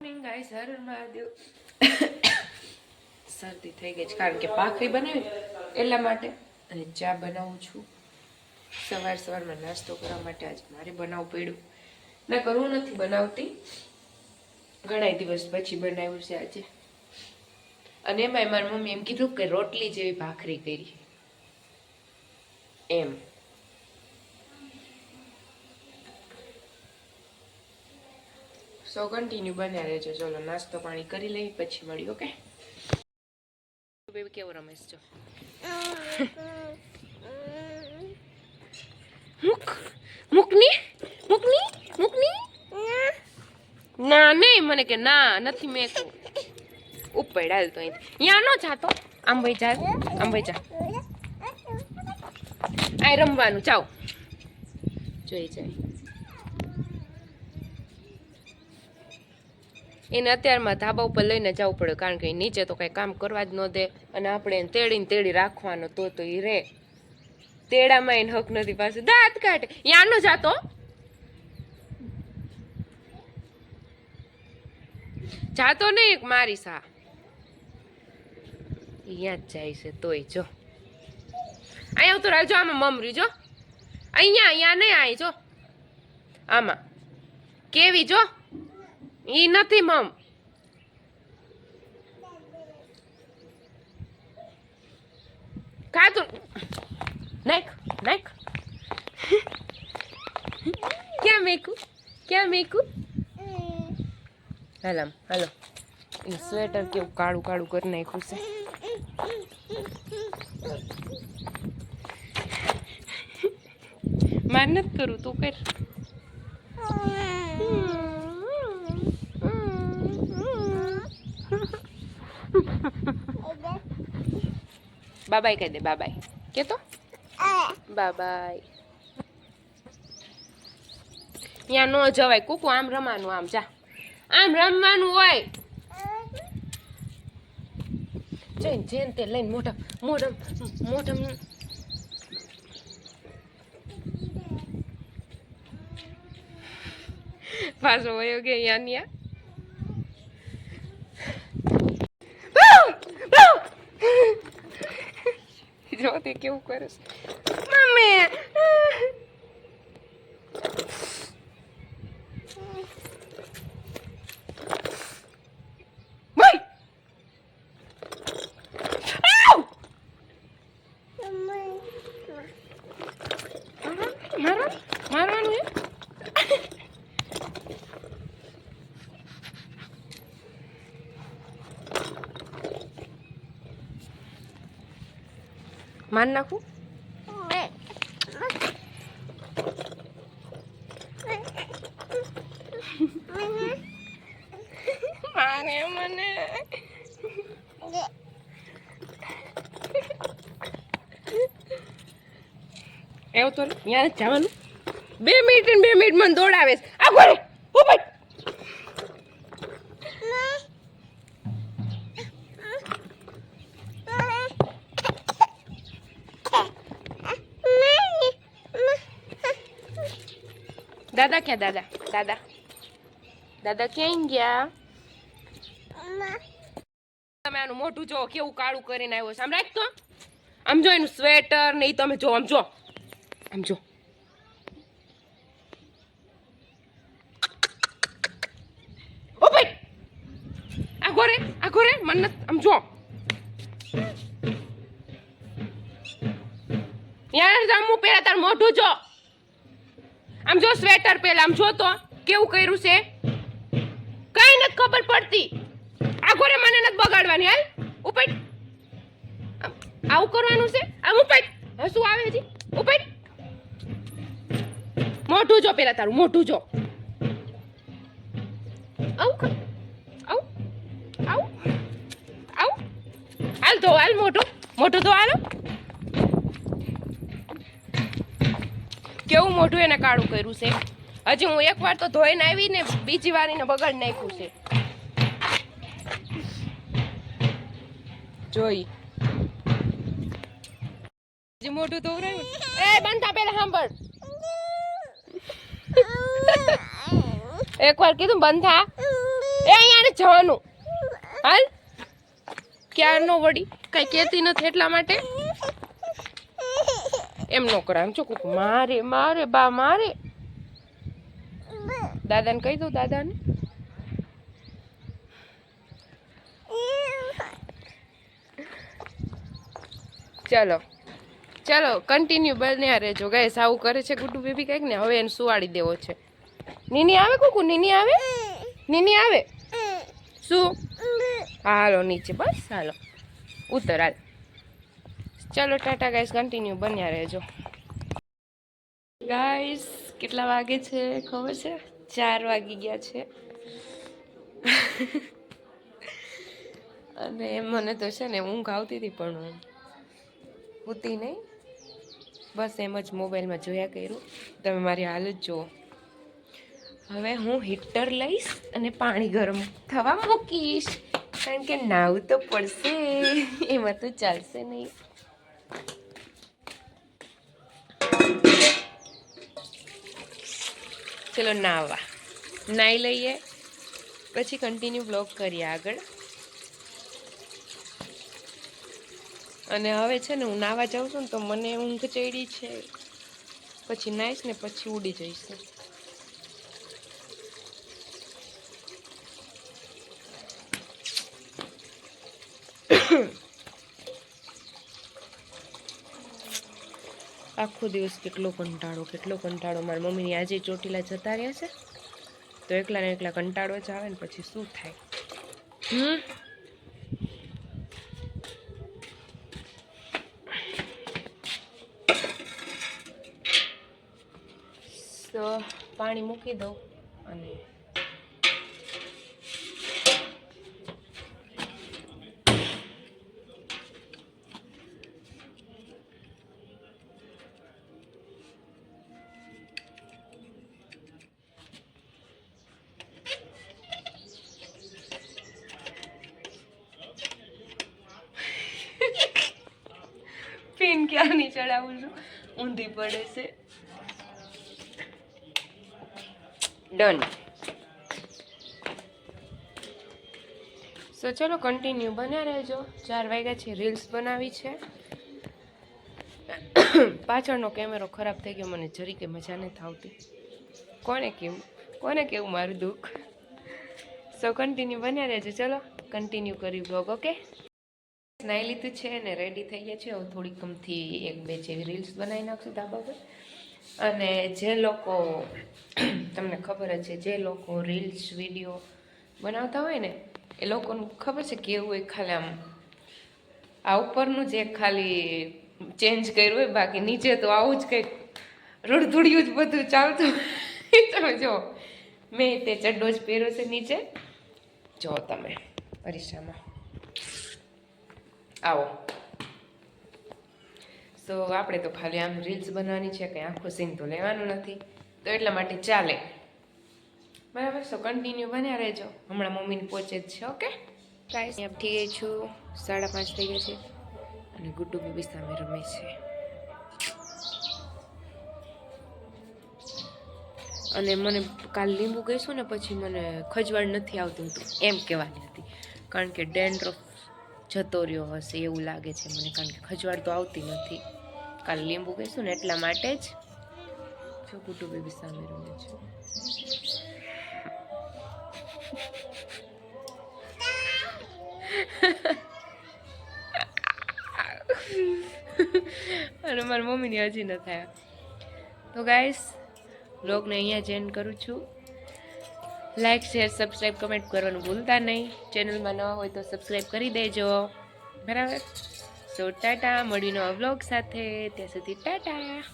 Guys હર મહાદેવ શરદી થઈ ગઈ છે. કારણ કે ભાખરી બનાવી એટલા માટે અને ચા બનાવું છું. સવાર સવારમાં નાસ્તો કરવા માટે આજે મારે બનાવવું પડ્યું. ના કરવું નથી બનાવતી. ઘણા દિવસ પછી બનાવ્યું છે આજે. અને એમાંય મારી મમ્મી એમ કીધું કે રોટલી જેવી ભાખરી કરી. એમ. સો કન્ટિન્યુ બન્યા રહેજો. ચલો નાસ્તો પાણી કરી લઈ પછી મળી ઓકે? બેબી કેવો રમેશ છો? મુક મુકની મુકની મુકની ના નહીં મને કે ના નથી મેં ઉપર હાલ તો અહીંયા ત્યાં નો જાતો આમ ભાઈ જા આમ ભાઈ જા. આ રમવાનું ચાવ જોઈ જાય એને અત્યારમાં ધાબા ઉપર લઈને જવું પડે, કારણ કે નીચે તો કઈ કામ કરવા જ ન દે. અને આપણે એને તેડીને તેડી રાખવાનો તો તો એ રે. તેડામાં એને હક નથી પાછું દાંત કાઢે. યાનો જાતો જાતો નહીં મારી સા. અહીંયા જ જાય છે તોય, જો. અહીંયા તો રાજો આમાં મમરી, જો. અહીંયા અહીંયા નહીં આય, જો. આમાં. કેવી, જો? ઈ નથી મમ ખાતું નાખ નાખ ક્યાં મેકું ક્યાં મેકું હાલ આમ હાલો એ સ્વેટર કેવું કાળું કાળું કરી નાખ્યું છે માર નથી કરું તું કર બાબાઈ કહી દે બાબાઈ કે તો બાબાઈ ત્યાં ન જવાય. કુકુ, આમ રમવાનું આમ જા. આમ રમવાનું હોય. જઈને, જેન તે લઈને મોઢમ મોઢમ મોઢમ. પાછો વયો ગયો અહીંયા જો તે કેવું કરે છે. મમ્મી ભાઈ આવ! મારવા મારવાનું હે માર નાખું? મારે મને. એવું તો યાર જવાનું. બે મિનિટ બે મિનિટ મને દોડાવે આ દાદા ક્યાં દાદા દાદા દાદા ક્યાં ગયા તમે આનું મોઢું જો કેવું કાળું કરીને આવ્યો છે. આમ રાખ તો. આમ જો એનું સ્વેટર ને એ તમે જો આમ જો. આમ જો. ઓ ભાઈ! આ ઘોરે આ ઘોરે મન આમ જો. યાર જામું પેલા તાર મોઢું જો. આમ જો સ્વેટર પહેલા, આમ જો તો, કેવું કર્યું છે? કઈ નથી ખબર પડતી. આ મને નથી બગાડવાની, હાલ. ઉપાડ. આવું કરવાનું છે? આમ ઉપાડ. હસું આવે છે ઉપાડ. મોઢું જો પેલા તારું, મોઢું જો. આવું આવું. આવું. આવું. હાલ તો હાલ મોઢું. મોઢું તો હાલો. કેવું મોઢું એને કાળું કર્યું છે? હજી હું એક વાર તો ધોઈને આવી ને બીજી વાર એને બગડ નાખ્યું છે. જોઈ. હજી મોઢું ધોવરાયું? એ બનતા પેલા સાંભળ. એક વાર કીધું બંધા. એ, અહીંયા જવાનું. હાલ. ક્યારનો વળી? કઈ કહેતી નથી એટલા માટે? એમ નો કરાય આમ ચોખ્ખું મારે મારે બા મારે. દાદાને કહી દઉં દાદાને. ચલો. ચાલો કન્ટિન્યુ બન્યા રહેજો. ગાઈસ આવું કરે છે ગુડ્ડુ બેબી કંઈક ને? હવે એને સુવાડી દેવો છે. નીની આવે કુકુ? નીની આવે? નીની આવે? શું? હાલો નીચે. બસ હાલો. ઉતર હાલ. ચલો ટાટા ગાઈસ કન્ટિન્યુ બન્યા રહેજો. ગાઈસ, કેટલા વાગે છે? ખબર છે? ચાર વાગી ગયા છે. અને મને તો છે ને ઊંઘ આવતી હતી, પણ હોતી નહીં. બસ એમ જ મોબાઈલમાં જોયા કર્યું. તમે મારી હાલત જુઓ. હવે હું હીટર લઈશ અને પાણી ગરમ થવા મૂકીશ. કારણ કે નાવું તો પડશે. એમાં તો ચાલશે નહીં. ચલો નાવા. નાઈ લઈએ. પછી કન્ટિન્યુ બ્લોગ કરીએ આગળ. અને હવે છે ને હું નાવા જાઉં છું ને તો મને ઊંઘ ચડી છે. પછી નાઈશ ને પછી ઉડી જઈશ. આખો દિવસ કેટલો કંટાળો કેટલો કંટાળો. મારી મમ્મીની આજે ચોટીલા જતા રહ્યા છે. તો એકલા ને એકલા કંટાળો જ આવે ને પછી શું થાય? હમ? પાણી મૂકી દઉં અને નહીં ચડાવું છું. ઊંધી પડે છે. ડન સો ચલો કન્ટિન્યુ બન્યા રહેજો. ચાર વાગ્યા છે રીલ્સ બનાવી છે. પાછળનો કેમેરો ખરાબ થઈ ગયો, મને જરી કે મજા નથી આવતી. કોને કેવું કોને કેવું મારું દુઃખ? સો કન્ટિન્યુ બન્યા રહેજો. ચલો કન્ટિન્યુ કરી બ્લોગ ઓકે નાઈ લીધું છે ને રેડી થઈ ગયા છે. હવે થોડીક ગમથી એક બે જેવી રીલ્સ બનાવી નાખશું ધાબા પર. અને જે લોકો, તમને ખબર જ છે, જે લોકો રીલ્સ વીડિયો બનાવતા હોય ને, એ લોકોનું ખબર છે કેવું હોય ખાલી આમ, આ ઉપરનું જે ખાલી ચેન્જ કર્યું હોય, બાકી નીચે તો આવું જ કંઈક રડધુડિયું જ બધું ચાલતું. તમે જો, મેં તે ચડ્ડો જ પહેર્યો છે નીચે. જો તમે, અરીસામાં. આવો. સો આપણે તો ખાલી આમ રીલ્સ બનાવવાની છે કંઈ આખો સીન તો લેવાનું નથી. તો એટલા માટે ચાલે. બરાબર? સો કન્ટિન્યુ બન્યા રહેજો. હમણાં મમ્મીને પહોંચે જ છે ઓકે ગાઈસ અહીંયા થઈ ગઈ છું? સાડા પાંચ થઈ ગયા છે. અને ગુડ્ડુ બેબી સામે રમે છે. અને મને કાલ લીંબુ ગઈશું ને પછી મને ખજવાળ નથી આવતું. હતું એમ કહેવાની હતી. કારણ કે ડેન્ડ્રફ જતો રહ્યો હશે એવું લાગે છે મને, કારણ કે ખજવાળ તો આવતી નથી. કાલે લીંબુ કહીશું ને એટલા માટે જ. જો કુટુંબે બેબી સામે રમે છે. અને મારી મમ્મીની હજી ન થયા. તો ગાઈસ બ્લોગને અહીંયા જ એન્ડ કરું છું. લાઈક શેર સબસ્ક્રાઈબ કમેન્ટ કરવાનું ભૂલતા નહીં. ચેનલમાં નવા હોય તો સબસ્ક્રાઈબ કરી દેજો. બરાબર? સો ટાટા. મળીનો વ્લોગ સાથે. ત્યાં સુધી ટાટા.